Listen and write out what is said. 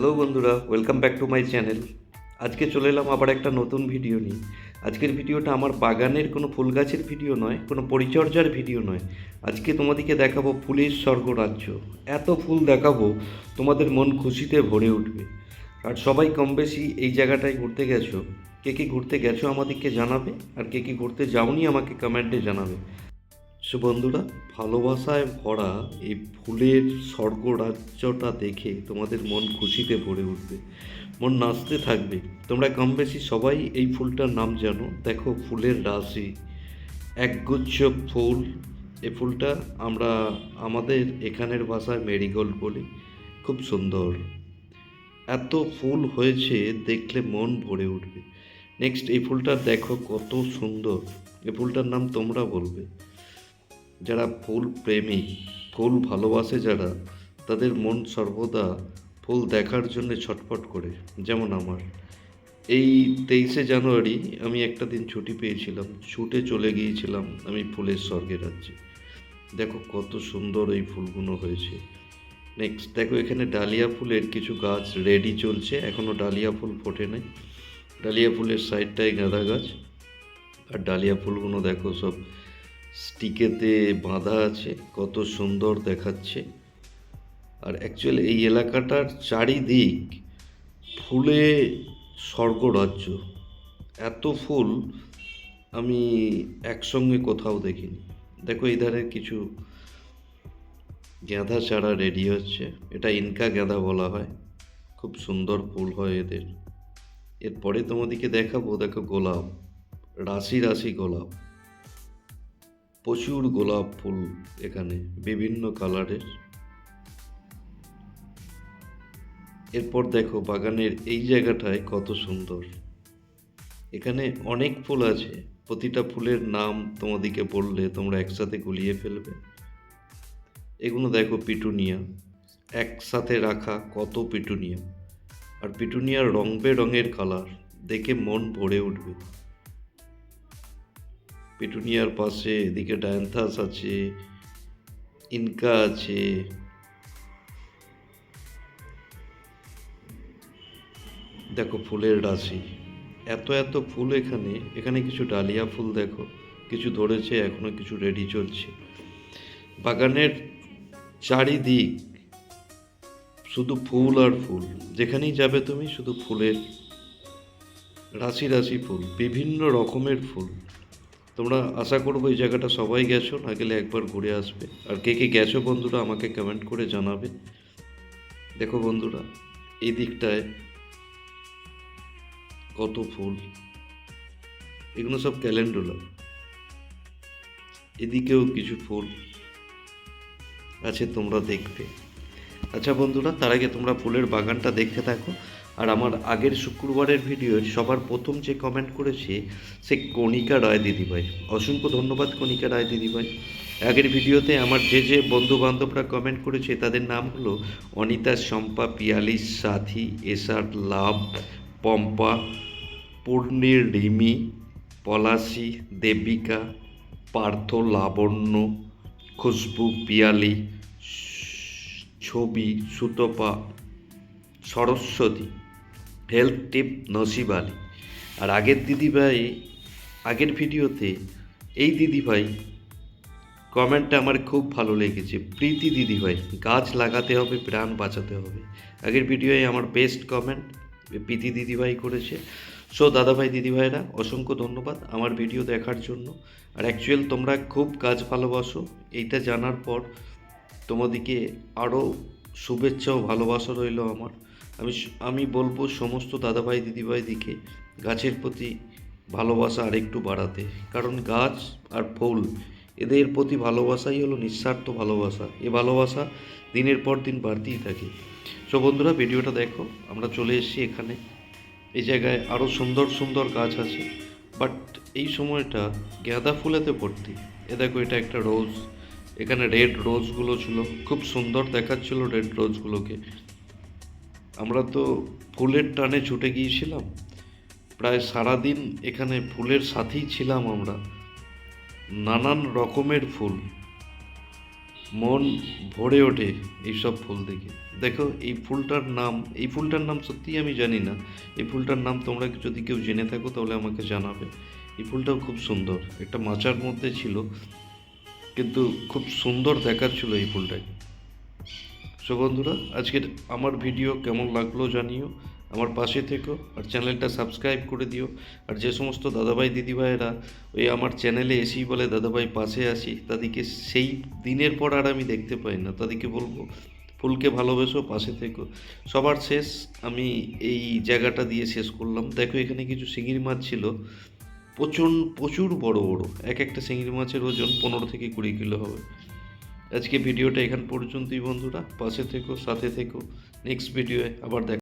Hello বন্ধুরা welcome back to my channel আজকে চলে এলাম আবার একটা নতুন ভিডিও নিয়ে। আজকের ভিডিওটা আমার বাগানের কোনো ফুল গাছের ভিডিও নয়, কোনো পরিচর্যার ভিডিও নয়। আজকে তোমাদেরকে দেখাবো ফুলের স্বর্গরাজ্য। এত ফুল দেখাবো, তোমাদের মন খুশিতে ভরে উঠবে। আর সবাই কম বেশি এই জায়গাটায় ঘুরতে গেছো? কে কে ঘুরতে গেছো আমাদেরকে জানাবে? আর কে কে ঘুরতে যাওনি আমাকে কমেন্টে জানাবে। সো বন্ধুরা, ভালোবাসায় ভরা এই ফুলের স্বর্গরাজ্যটা দেখে তোমাদের মন খুশিতে ভরে উঠবে, মন নাচতে থাকবে। তোমরা কম বেশি সবাই এই ফুলটার নাম জানো। দেখো, ফুলের রাশি, একগুচ্ছ ফুল। এই ফুলটা আমরা আমাদের এখানের ভাষায় মেরিগোল্ড বলি। খুব সুন্দর। এত ফুল হয়েছে, দেখলে মন ভরে উঠবে। নেক্সট, এই ফুলটা দেখো কত সুন্দর। এই ফুলটার নাম তোমরা বলবে। যারা ফুল প্রেমিক ফুল ভালোবাসে যারা, তাদের মন সর্বদা ফুল দেখার জন্য ছটফট করে, যেমন আমার। এই তেইশে জানুয়ারি আমি একটা দিন ছুটি পেয়েছিলাম, ছুটে চলে গিয়েছিলাম আমি ফুলের স্বর্গে রাজ্যে। দেখো কত সুন্দর এই ফুলগুলো হয়েছে। নেক্সট দেখো এখানে ডালিয়া ফুলের কিছু গাছ রেডি চলছে এখনও ডালিয়া ফুল ফোটে নাই। ডালিয়া ফুলের সাইডটায় গাঁদা গাছ, আর ডালিয়া ফুলগুলো দেখো সব স্টিকেতে বাঁধা আছে, কত সুন্দর দেখাচ্ছে। আর অ্যাকচুয়ালি এই এলাকাটার চারিদিক ফুলে স্বর্গরাজ্য। এত ফুল আমি একসঙ্গে কোথাও দেখিনি। দেখো এই ধারে কিছু গাঁদা চারা রেডি হচ্ছে। এটা ইনকা গাঁদা বলা হয়। খুব সুন্দর ফুল হয় এদের। এরপরে তোমাদেরকে দেখাবো, দেখো গোলাপ। রাশি রাশি গোলাপ। প্রচুর গোলাপ ফুল এখানে, বিভিন্ন কালারের। এরপর দেখো বাগানের এই জায়গাটায় কত সুন্দর। এখানে অনেক ফুল আছে, প্রতিটা ফুলের নাম তোমাদেরকে বললে তোমরা একসাথে গুলিয়ে ফেলবে। এগুলো দেখো পিটুনিয়া, একসাথে রাখা কত পিটুনিয়া। আর পিটুনিয়ার রং বেরঙের কালার, দেখে মন ভরে উঠবে। পিটুনিয়ার পাশে, এদিকে ডায়ান্থাস আছে, ইনকা আছে। দেখো ফুলের রাশি। এত এত ফুল এখানে এখানে কিছু ডালিয়া ফুল দেখো, কিছু ধরেছে, এখনও কিছু রেডি চলছে। বাগানের চারিদিক শুধু ফুল আর ফুল, যেখানেই যাবে তুমি শুধু ফুলের রাশি রাশি ফুল, বিভিন্ন রকমের ফুল। তোমরা আশা করব এই জায়গাটা সবাই গেছো, না গেলে একবার ঘুরে আসবে। আর কে কে গেছো বন্ধুরা আমাকে কমেন্ট করে জানাবে। দেখো বন্ধুরা, এই দিকটায় কত ফুল। এগুলো সব ক্যালেন্ডুলা এদিকেও কিছু ফুল আছে তোমরা দেখবে আচ্ছা বন্ধুরা, তার আগে তোমরা ফুলের বাগানটা দেখতে থাকো। আর আমার আগের শুক্রবারের ভিডিও সবার প্রথম যে কমেন্ট করেছে সে কণিকা রায় দিদিভাই অসংখ্য ধন্যবাদ কণিকা রায় দিদিভাই আগের ভিডিওতে আমার যে যে বন্ধু বান্ধবরা কমেন্ট করেছে তাদের নাম হলো অনিতা শম্পা পিয়ালি সাথী এসআর লাভ পম্পা পূর্ণির রিমি পলাশি দেবিকা পার্থ লাবণ্য খুশবু পিয়ালি ছবি সুতপা সরস্বতী। হেলথ টিপ নসিব আলী। আর আগের দিদিভাই আগের ভিডিওতে এই দিদিভাই কমেন্টটা আমার খুব ভালো লেগেছে। প্রীতি দিদিভাই গাছ লাগাতে হবে, প্রাণ বাঁচাতে হবে। আগের ভিডিওয়ে আমার বেস্ট কমেন্ট প্রীতি দিদিভাই করেছে। সো দাদাভাই দিদিভাইরা অসংখ্য ধন্যবাদ আমার ভিডিও দেখার জন্য। আর অ্যাকচুয়াল তোমরা খুব গাছ ভালোবাসো, এইটা জানার পর তোমাদেরকে আরও শুভেচ্ছা ও ভালোবাসা রইল আমার। আমি আমি বলব সমস্ত দাদাভাই, দিদিভাই দিকে গাছের প্রতি ভালোবাসা আরেকটু বাড়াতে। কারণ গাছ আর ফুল, এদের প্রতি ভালোবাসাই হলো নিঃস্বার্থ ভালোবাসা। এ ভালোবাসা দিনের পর দিন বাড়তেই থাকে। সো বন্ধুরা, ভিডিওটা দেখো, আমরা চলে এসেছি এখানে। এই জায়গায় আরও সুন্দর সুন্দর গাছ আছে। বাট এই সময়টা গাঁদা ফুলেতে ভর্তি। এ দেখো, এটা একটা রোজ। এখানে রেড রোজগুলো ছিল। খুব সুন্দর দেখাচ্ছিল রেড রোজগুলোকে। আমরা তো ফুলের টানে ছুটে গিয়েছিলাম। প্রায় সারাদিন এখানে ফুলের সাথেই ছিলাম আমরা। নানান রকমের ফুল। মন ভরে ওঠে এইসব ফুল দেখে। দেখো, এই ফুলটার নাম, এই ফুলটার নাম সত্যিই আমি জানি না। এই ফুলটার নাম তোমরা যদি কেউ জেনে থাকো, তাহলে আমাকে জানাবে। এই ফুলটাও খুব সুন্দর। একটা মাচার মধ্যে ছিল, কিন্তু খুব সুন্দর দেখার ছিল এই ফুলটাকে। সো বন্ধুরা, আজকের আমার ভিডিও কেমন লাগল জানিও। আমার পাশে থেকো আর চ্যানেলটা সাবস্ক্রাইব করে দিও। আর যে সমস্ত দাদাভাই দিদিভাইয়েরা ওই আমার চ্যানেলে এসেই বলে, দাদাভাই, পাশে আসি। তাদেরকে সেই দিনের পর আর আমি দেখতে পাই না। তাদেরকে বলব, ফুলকে ভালোবেসো, পাশে থেকো। সবার শেষ আমি এই জায়গাটা দিয়ে শেষ করলাম। দেখো, এখানে কিছু শিঙির মাছ ছিল। প্রচুর প্রচুর বড় বড়। এক একটা চিংড়ি মাছের ওজন পনেরো থেকে কুড়ি কিলো হবে। আজকে ভিডিওটা এখান পর্যন্তই বন্ধুরা পাশে থেকো সাথে থেকো। নেক্সট ভিডিওয়ে আবার দেখা